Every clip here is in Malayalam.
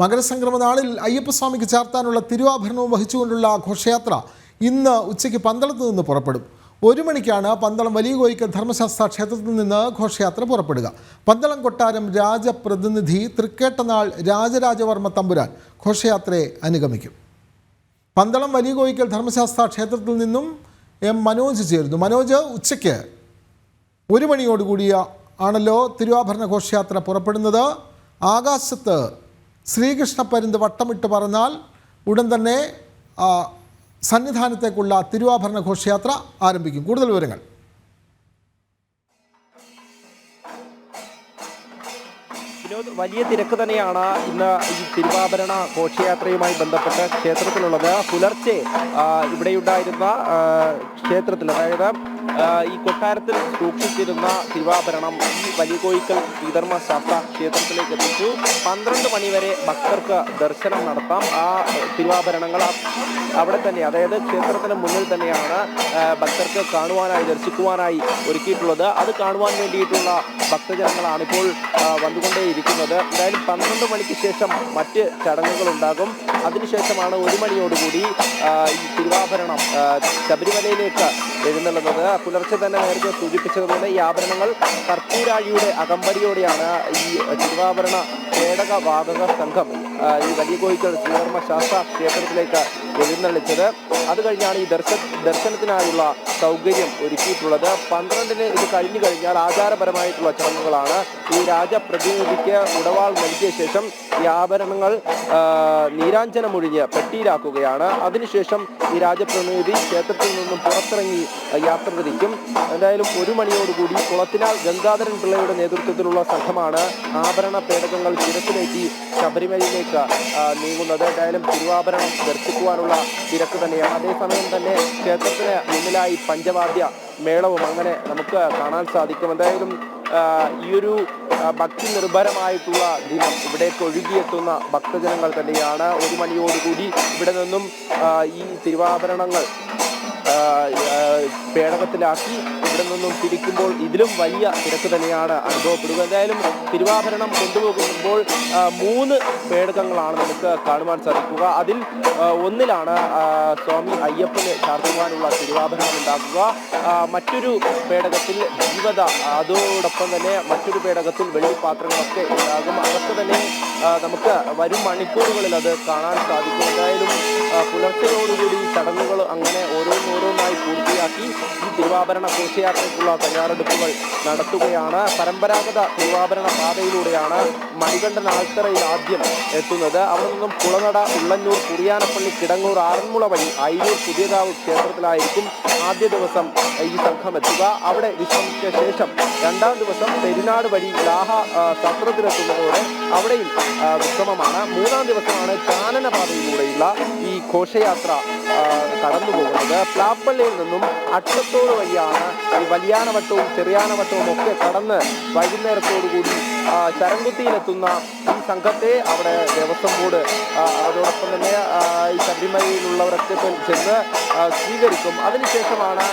മകരസംക്രമ നാളിൽ അയ്യപ്പസ്വാമിക്ക് ചാർത്താനുള്ള തിരുവാഭരണവും വഹിച്ചുകൊണ്ടുള്ള ഘോഷയാത്ര ഇന്ന് ഉച്ചയ്ക്ക് പന്തളത്ത് നിന്ന് പുറപ്പെടും. ഒരു മണിക്കാണ് പന്തളം വലിയ കോയിക്കൽ ധർമ്മശാസ്ത്ര ക്ഷേത്രത്തിൽ നിന്ന് ഘോഷയാത്ര പുറപ്പെടുക. പന്തളം കൊട്ടാരം രാജപ്രതിനിധി തൃക്കേട്ടനാൾ രാജരാജവർമ്മ തമ്പുരാൻ ഘോഷയാത്രയെ അനുഗമിക്കും. പന്തളം വലിയ കോയിക്കൽ ധർമ്മശാസ്ത്ര ക്ഷേത്രത്തിൽ നിന്നും എം മനോജ് ചേരുന്നു. മനോജ് ഉച്ചയ്ക്ക് ഒരു മണിയോടുകൂടിയ ആണല്ലോ തിരുവാഭരണ ഘോഷയാത്ര പുറപ്പെടുന്നത്. ആകാശത്ത് ശ്രീകൃഷ്ണ പരുന്ത് വട്ടമിട്ട് പറഞ്ഞാൽ ഉടൻ തന്നെ സന്നിധാനത്തേക്കുള്ള തിരുവാഭരണ ഘോഷയാത്ര ആരംഭിക്കും. കൂടുതൽ വിവരങ്ങൾ. വലിയ തിരക്ക് തന്നെയാണ് ഇന്ന് ഈ തിരുവാഭരണ ഘോഷയാത്രയുമായി ബന്ധപ്പെട്ട് ക്ഷേത്രത്തിലുള്ളത്. പുലർച്ചെ ഇവിടെയുണ്ടായിരുന്ന ക്ഷേത്രത്തിൽ അതായത് ഈ കൊട്ടാരത്തിൽ സൂക്ഷിച്ചിരുന്ന തിരുവാഭരണം ഈ വലിയ കോയിക്കൽ ശ്രീധർമ്മ ശാസ്ത്ര ക്ഷേത്രത്തിലേക്ക് എത്തിച്ചു. പന്ത്രണ്ട് മണിവരെ ഭക്തർക്ക് ദർശനം നടത്താം. ആ തിരുവാഭരണങ്ങൾ അവിടെ തന്നെ അതായത് ക്ഷേത്രത്തിന് മുന്നിൽ തന്നെയാണ് ഭക്തർക്ക് കാണുവാനായി ദർശിക്കുവാനായി ഒരുക്കിയിട്ടുള്ളത്. അത് കാണുവാൻ വേണ്ടിയിട്ടുള്ള ഭക്തജനങ്ങളാണ് ഇപ്പോൾ വന്നുകൊണ്ടേയിരിക്കുന്നത്. എന്തായാലും പന്ത്രണ്ട് മണിക്ക് ശേഷം മറ്റ് ചടങ്ങുകൾ ഉണ്ടാകും അതിനുശേഷമാണ് ഒരു മണിയോടുകൂടി ഈ തിരുവാഭരണം ശബരിമലയിലേക്ക് എഴുന്നള്ളുന്നത്. പുലർച്ചെ തന്നെ നേരത്തെ സൂചിപ്പിച്ചതുപോലെ ഈ ആഭരണങ്ങൾ കർപ്പൂരാഴിയുടെ അകമ്പടിയോടെയാണ് ഈ തിരുവാഭരണ പേടക വാതക സംഘം ഈ വലിയ കോയിക്കൽ ശ്രീധർമ്മ ശാസ്ത്ര ക്ഷേത്രത്തിലേക്ക് എഴുന്നള്ളിച്ചത്. അത് കഴിഞ്ഞാണ് ഈ ദർശ ദർശനത്തിനായുള്ള സൗകര്യം ഒരുക്കിയിട്ടുള്ളത്. പന്ത്രണ്ടിന് ഇത് കഴിഞ്ഞു കഴിഞ്ഞാൽ ആചാരപരമായിട്ടുള്ള ചടങ്ങുകളാണ്. ഈ രാജപ്രതിനിധിക്ക് ഉടവാൾ നൽകിയ ശേഷം ഈ ആഭരണങ്ങൾ നീരാഞ്ജനമൊഴിഞ്ഞ് പെട്ടിയിലാക്കുകയാണ്. അതിനുശേഷം ഈ രാജപ്രതിനിധി ക്ഷേത്രത്തിൽ നിന്നും പുറത്തിറങ്ങി യാത്ര തിരിക്കും. എന്തായാലും ഒരു മണിയോടുകൂടി കുളത്തിനാൽ ഗംഗാധരൻ പിള്ളയുടെ നേതൃത്വത്തിലുള്ള സംഘമാണ് ആഭരണ പേടകങ്ങൾ ശിരസിലേറ്റി ശബരിമലയിലേക്ക് നീങ്ങുന്നത്. എന്തായാലും തിരുവാഭരണം ദർശിക്കുവാനുള്ള തിരക്ക് തന്നെയാണ്. അതേസമയം തന്നെ ക്ഷേത്രത്തിന് മുന്നിലായി പഞ്ചവാദ്യ മേളവും അങ്ങനെ നമുക്ക് കാണാൻ സാധിക്കും. എന്തായാലും ഈ ഒരു ഭക്തി നിർഭരമായിട്ടുള്ള ദിനം ഇവിടേക്ക് ഒഴുകിയെത്തുന്ന ഭക്തജനങ്ങൾ തന്നെയാണ്. ഒരു മണിയോടുകൂടി ഇവിടെ നിന്നും ഈ തിരുവാഭരണങ്ങൾ പേടകത്തിലാക്കി ഇവിടെ നിന്നും തിരിക്കുമ്പോൾ ഇതിലും വലിയ തിരക്ക് തന്നെയാണ് അനുഭവപ്പെടുക. എന്തായാലും തിരുവാഭരണം കൊണ്ടുപോകുമ്പോൾ മൂന്ന് പേടകങ്ങളാണ് നമുക്ക് കാണുവാൻ സാധിക്കുക. അതിൽ ഒന്നിലാണ് സ്വാമി അയ്യപ്പന് ചാർത്തുവാനുള്ള തിരുവാഭരണം ഉണ്ടാക്കുക. മറ്റൊരു പേടകത്തിൽ ജീവത അതോടൊപ്പം തന്നെ മറ്റൊരു പേടകത്തിൽ വെള്ളിപ്പാത്രങ്ങളൊക്കെ ഉണ്ടാകും. അതൊക്കെ തന്നെ നമുക്ക് വരും മണിക്കൂറുകളിൽ അത് കാണാൻ സാധിക്കും. എന്തായാലും പുലർച്ചയോടുകൂടി ചടങ്ങുകൾ അങ്ങനെ പൂർത്തിയാക്കി ഈ തിരുവാഭരണ ഘോഷയാത്രയ്ക്കുള്ള തയ്യാറെടുപ്പുകൾ നടത്തുകയാണ്. പരമ്പരാഗത തിരുവാഭരണ പാതയിലൂടെയാണ് മണികണ്ഠൻ ആൽത്തറയിൽ ആദ്യം എത്തുന്നത്. അവിടെ നിന്നും കുളനട ഉള്ളന്നൂർ കുറിയാനപ്പള്ളി കിടങ്ങൂർ ആറന്മുള വഴി അയിരൂർ പുതിയകാവ് ക്ഷേത്രത്തിലായിരിക്കും ആദ്യ ദിവസം ഈ സംഘം എത്തുക. അവിടെ വിശ്രമിച്ച ശേഷം രണ്ടാം ദിവസം പെരുന്നാട് വഴി ലാഹ സത്രത്തിലെത്തുന്നതോടെ അവിടെയും വിശ്രമമാണ്. മൂന്നാം ദിവസമാണ് കാനനപാതയിലൂടെയുള്ള ഈ ഘോഷയാത്ര കടന്നുപോകുന്നത്. കടന്നു പോകുന്നത് പ്ലാപ്പള്ളിയിൽ നിന്നും അട്ടത്തോട് വഴിയാണ് ഈ വലിയാനവട്ടവും ചെറിയാനവട്ടവും ഒക്കെ കടന്ന് വൈകുന്നേരത്തോടുകൂടി ചരംകുത്തിയിലെത്തുന്ന ഈ സംഘത്തെ അവിടെ ദേവസ്വം ബോർഡ് അതോടൊപ്പം തന്നെ ഈ ശബരിമലയിലുള്ളവരൊക്കെ ചെന്ന് സ്വീകരിക്കും. അതിനുശേഷമാണ്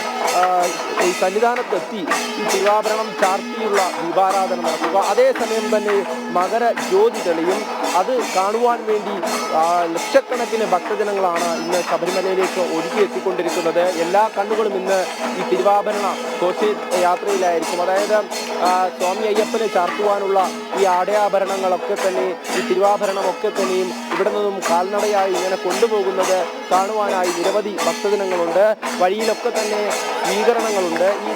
ഈ സന്നിധാനത്തെത്തി ഈ തിരുവാഭരണം ചാർത്തിയുള്ള ദീപാരാധന നടത്തുക. അതേസമയം തന്നെ മകര ജ്യോതി തെളിയും അത് കാണുവാൻ വേണ്ടി ലക്ഷക്കണക്കിന് ഭക്തജനങ്ങളാണ് ഇന്ന് ശബരിമലയിലേക്ക് ഒഴുകിയെത്തിക്കൊണ്ടിരിക്കുന്നത് എല്ലാ കണ്ണുകളും ഇന്ന് ഈ തിരുവാഭരണ ഘോഷയാത്രയിലായിരിക്കും അതായത് സ്വാമി അയ്യപ്പനെ ചാർത്തുവാനുള്ള ഈ ആടയാഭരണങ്ങളൊക്കെ തന്നെ ഈ തിരുവാഭരണമൊക്കെ തന്നെയും ഇവിടെ നിന്നും കാൽനടയായി ഇങ്ങനെ കൊണ്ടുപോകുന്നത് കാണുവാനായി നിരവധി ഭക്തജനങ്ങളുണ്ട്. വഴിയിലൊക്കെ തന്നെ സ്വീകരണങ്ങളുണ്ട്. ഈ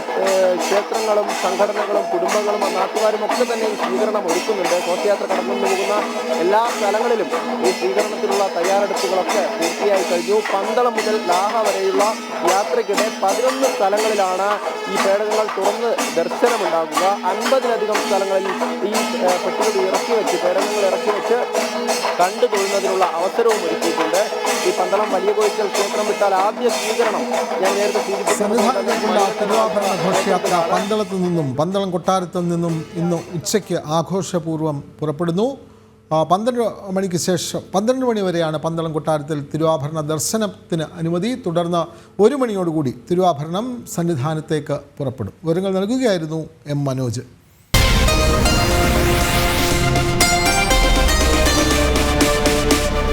ക്ഷേത്രങ്ങളും സംഘടനകളും കുടുംബങ്ങളും നാട്ടുകാരും ഒക്കെ തന്നെ ഈ സ്വീകരണം ഒരുക്കുന്നുണ്ട്. ഘോഷയാത്ര കടന്നു പോകുന്ന എല്ലാ സ്ഥലങ്ങളിലും ഈ സ്വീകരണത്തിനുള്ള തയ്യാറെടുപ്പുകളൊക്കെ പൂർത്തിയായി കഴിഞ്ഞു. പന്തളം മുതൽ ലാഹ വരെയുള്ള യാത്രയ്ക്കിടെ പതിനൊന്ന് സ്ഥലങ്ങളിലാണ് ഈ പേടകങ്ങൾ തുറന്ന് ദർശനമുണ്ടാകുക. അൻപതിലധികം സ്ഥലങ്ങളിൽ ഈ പെട്ടികൾ ഇറക്കി വെച്ച് പേടകങ്ങൾ ഇറക്കി വെച്ച് കണ്ടു തൊഴുന്നതിനുള്ള അവസരവും ഒരുക്കിയിട്ടുണ്ട്. ഈ പന്തളം വലിയ കോയിക്കൽ ക്ഷേത്രം വിട്ടാൽ ആദ്യ സ്വീകരണം ഞാൻ നേരത്തെ തിരുവാഭരണ ഘോഷയാത്ര പന്തളത്തു നിന്നും പന്തളം കൊട്ടാരത്തു നിന്നും ഇന്ന് ഉച്ചയ്ക്ക് ആഘോഷപൂർവം പുറപ്പെടുന്നു. പന്ത്രണ്ട് മണിക്ക് ശേഷം പന്ത്രണ്ട് മണി വരെയാണ് പന്തളം കൊട്ടാരത്തിൽ തിരുവാഭരണ ദർശനത്തിന് അനുമതി. തുടർന്ന് ഒരു മണിയോടുകൂടി തിരുവാഭരണം സന്നിധാനത്തേക്ക് പുറപ്പെടും. വിവരങ്ങൾ നൽകുകയായിരുന്നു എം മനോജ്.